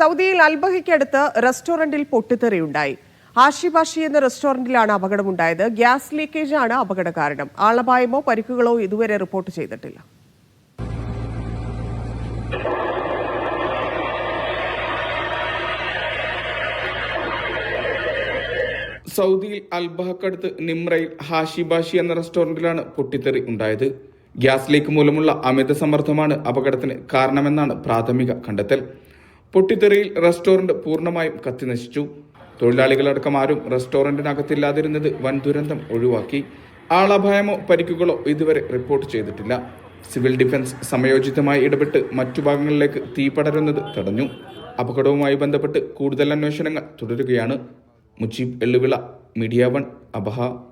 സൗദിയിൽ അൽബഹയ്ക്കടുത്ത് റെസ്റ്റോറന്റിൽ പൊട്ടിത്തെറിയുണ്ടായി ആഷിബാഷി എന്ന റെസ്റ്റോറന്റിലാണ് അപകടമുണ്ടായത്. ഗ്യാസ് ആണ് അപകട കാരണം ആളപായമോ പരിക്കുകളോ ഇതുവരെ റിപ്പോർട്ട് ചെയ്തിട്ടില്ല. സൗദിയിൽ അൽബഹക്കടുത്ത് നിമ്രയിൽ ഹാഷിബാഷി എന്ന റെസ്റ്റോറന്റിലാണ് പൊട്ടിത്തെറി ഉണ്ടായത്. ഗ്യാസ് ലീക്ക് മൂലമുള്ള അമിത സമ്മർദ്ദമാണ് അപകടത്തിന് കാരണമെന്നാണ് പ്രാഥമിക കണ്ടെത്തൽ. പൊട്ടിത്തെറിയിൽ റെസ്റ്റോറന്റ് പൂർണമായും കത്തിനശിച്ചു. തൊഴിലാളികളടക്കം ആരും റെസ്റ്റോറന്റിനകത്തില്ലാതിരുന്നത് വൻ ദുരന്തം ഒഴിവാക്കി. ആളഭയമോ പരിക്കുകളോ ഇതുവരെ റിപ്പോർട്ട് ചെയ്തിട്ടില്ല. സിവിൽ ഡിഫൻസ് സമയോചിതമായി ഇടപെട്ട് മറ്റു ഭാഗങ്ങളിലേക്ക് തീ പടരുന്നത് തടഞ്ഞു. അപകടവുമായി ബന്ധപ്പെട്ട് കൂടുതൽ അന്വേഷണങ്ങൾ തുടരുകയാണ്. Mujeeb Elluvila media one Abha.